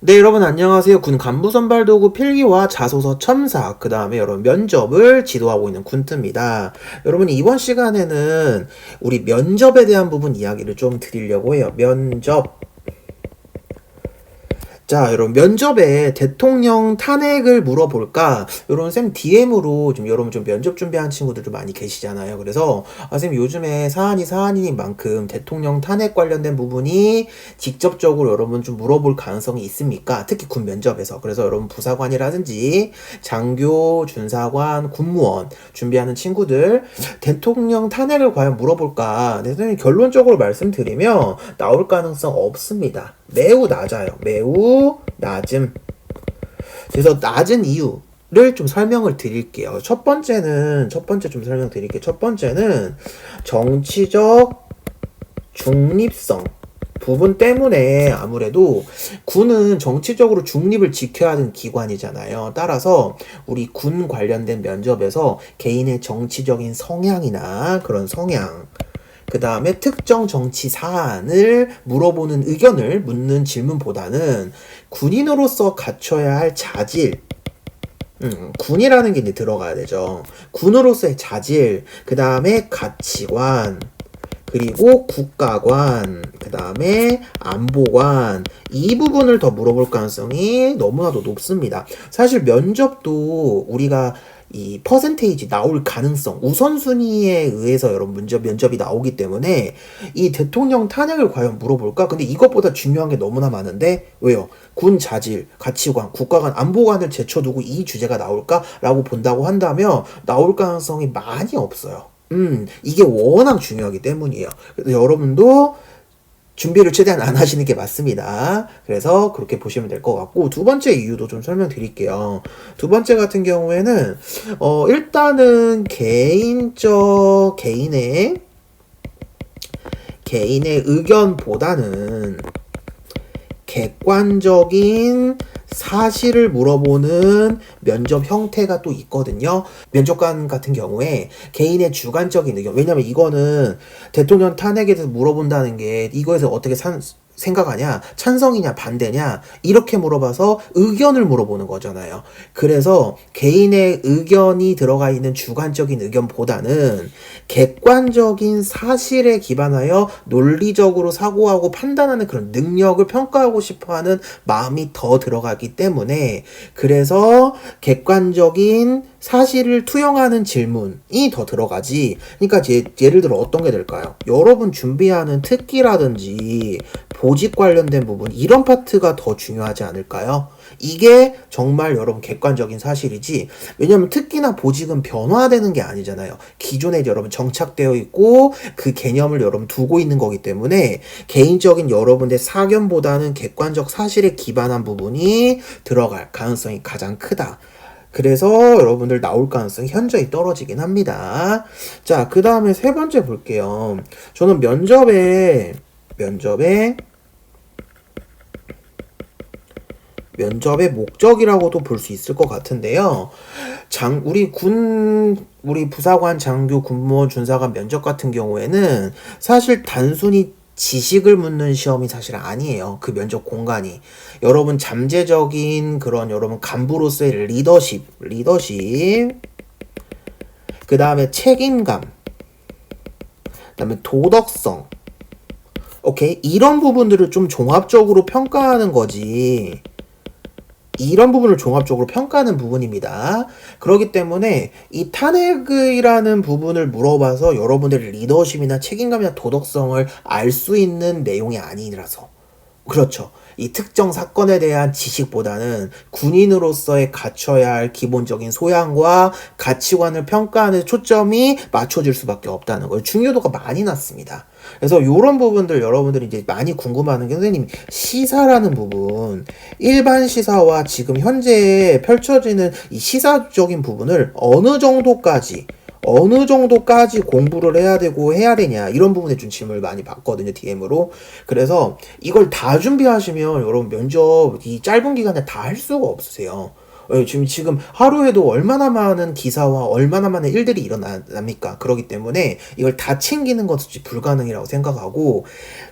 네, 여러분 안녕하세요. 군 간부 선발 도구 필기와 자소서 첨삭, 그 다음에 여러분 면접을 지도하고 있는 군트입니다. 여러분 이번 시간에는 우리 면접에 대한 부분 이야기를 좀 드리려고 해요. 면접. 자, 여러분 면접에 대통령 탄핵을 물어볼까? 여러분 쌤 DM으로 좀 여러분 좀 면접 준비한 친구들도 많이 계시잖아요. 그래서 아, 쌤 요즘에 사안이 사안인 만큼 대통령 탄핵 관련된 부분이 직접적으로 여러분 좀 물어볼 가능성이 있습니까? 특히 군 면접에서. 그래서 여러분 부사관이라든지 장교, 준사관, 군무원 준비하는 친구들 대통령 탄핵을 과연 물어볼까? 네, 선생님 결론적으로 말씀드리면 나올 가능성 없습니다. 매우 낮아요. 매우 낮음. 그래서 낮은 이유를 좀 설명을 드릴게요. 첫 번째는 첫 번째 좀 설명드릴게요. 첫 번째는 정치적 중립성 부분 때문에 아무래도 군은 정치적으로 중립을 지켜야 하는 기관이잖아요. 따라서 우리 군 관련된 면접에서 개인의 정치적인 성향이나 그런 성향 그 다음에 특정 정치 사안을 물어보는 의견을 묻는 질문보다는 군인으로서 갖춰야 할 자질, 음, 군이라는 게 이제 들어가야 되죠. 군으로서의 자질, 그 다음에 가치관, 그리고 국가관, 그 다음에 안보관, 이 부분을 더 물어볼 가능성이 너무나도 높습니다. 사실 면접도 우리가 이 퍼센테이지 나올 가능성, 우선순위에 의해서 여러분 면접, 면접이 나오기 때문에 이 대통령 탄핵을 과연 물어볼까? 근데 이것보다 중요한 게 너무나 많은데, 왜요? 군 자질, 가치관, 국가관, 안보관을 제쳐두고 이 주제가 나올까? 라고 본다고 한다면 나올 가능성이 많이 없어요. 음, 이게 워낙 중요하기 때문이에요. 그래서 여러분도 준비를 최대한 안 하시는 게 맞습니다. 그래서 그렇게 보시면 될 것 같고 두 번째 이유도 좀 설명드릴게요. 두 번째 같은 경우에는 어 일단은 개인적 개인의 개인의 의견보다는 객관적인 사실을 물어보는 면접 형태가 또 있거든요. 면접관 같은 경우에 개인의 주관적인 의견. 왜냐면 이거는 대통령 탄핵에 대해서 물어본다는 게 이거에서 어떻게 산, 생각하냐, 찬성이냐, 반대냐, 이렇게 물어봐서 의견을 물어보는 거잖아요. 그래서 개인의 의견이 들어가 있는 주관적인 의견보다는 객관적인 사실에 기반하여 논리적으로 사고하고 판단하는 그런 능력을 평가하고 싶어 하는 마음이 더 들어가기 때문에 그래서 객관적인 사실을 투영하는 질문이 더 들어가지. 그러니까 제, 예를 들어 어떤 게 될까요? 여러분 준비하는 특기라든지 보직 관련된 부분 이런 파트가 더 중요하지 않을까요? 이게 정말 여러분 객관적인 사실이지. 왜냐면 특기나 보직은 변화되는 게 아니잖아요. 기존에 여러분 정착되어 있고 그 개념을 여러분 두고 있는 거기 때문에 개인적인 여러분의 사견보다는 객관적 사실에 기반한 부분이 들어갈 가능성이 가장 크다. 그래서 여러분들 나올 가능성이 현저히 떨어지긴 합니다. 자, 그 다음에 세 번째 볼게요. 저는 면접에, 면접에, 면접의 목적이라고도 볼 수 있을 것 같은데요. 장, 우리 군, 우리 부사관, 장교, 군무원, 준사관 면접 같은 경우에는 사실 단순히 지식을 묻는 시험이 사실 아니에요. 그 면접 공간이. 여러분 잠재적인 그런 여러분 간부로서의 리더십, 리더십. 그 다음에 책임감. 그 다음에 도덕성. 오케이? 이런 부분들을 좀 종합적으로 평가하는 거지. 이런 부분을 종합적으로 평가하는 부분입니다. 그렇기 때문에 이 탄핵이라는 부분을 물어봐서 여러분들의 리더십이나 책임감이나 도덕성을 알 수 있는 내용이 아니라서. 그렇죠. 이 특정 사건에 대한 지식보다는 군인으로서의 갖춰야 할 기본적인 소양과 가치관을 평가하는 초점이 맞춰질 수밖에 없다는 거예요. 중요도가 많이 낮습니다. 그래서 이런 부분들 여러분들이 이제 많이 궁금해하는 게 선생님 시사라는 부분 일반 시사와 지금 현재 펼쳐지는 이 시사적인 부분을 어느 정도까지 어느 정도까지 공부를 해야 되고 해야 되냐 이런 부분에 좀 질문을 많이 받거든요 DM으로. 그래서 이걸 다 준비하시면 여러분 면접 이 짧은 기간에 다 할 수가 없으세요. 예, 지금 지금 하루에도 얼마나 많은 기사와 얼마나 많은 일들이 일어납니까? 그렇기 때문에 이걸 다 챙기는 것은 불가능이라고 생각하고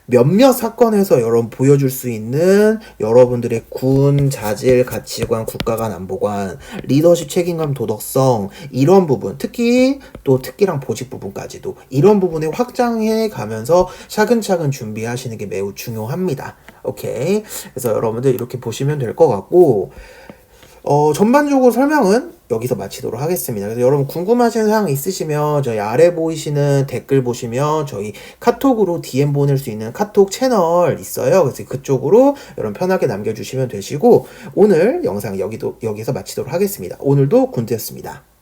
몇몇 사건에서 여러분 보여줄 수 있는 여러분들의 군 자질 가치관 국가관 안보관 리더십 책임감 도덕성 이런 부분 특히 또 특기랑 보직 부분까지도 이런 부분에 확장해 가면서 차근차근 준비하시는 게 매우 중요합니다. 오케이. 그래서 여러분들 이렇게 보시면 될 것 같고 어, 전반적으로 설명은 여기서 마치도록 하겠습니다. 그래서 여러분 궁금하신 사항 있으시면 저희 아래 보이시는 댓글 보시면 저희 카톡으로 DM 보낼 수 있는 카톡 채널 있어요. 그래서 그쪽으로 여러분 편하게 남겨주시면 되시고 오늘 영상 여기도 여기서 마치도록 하겠습니다. 오늘도 군대였습니다.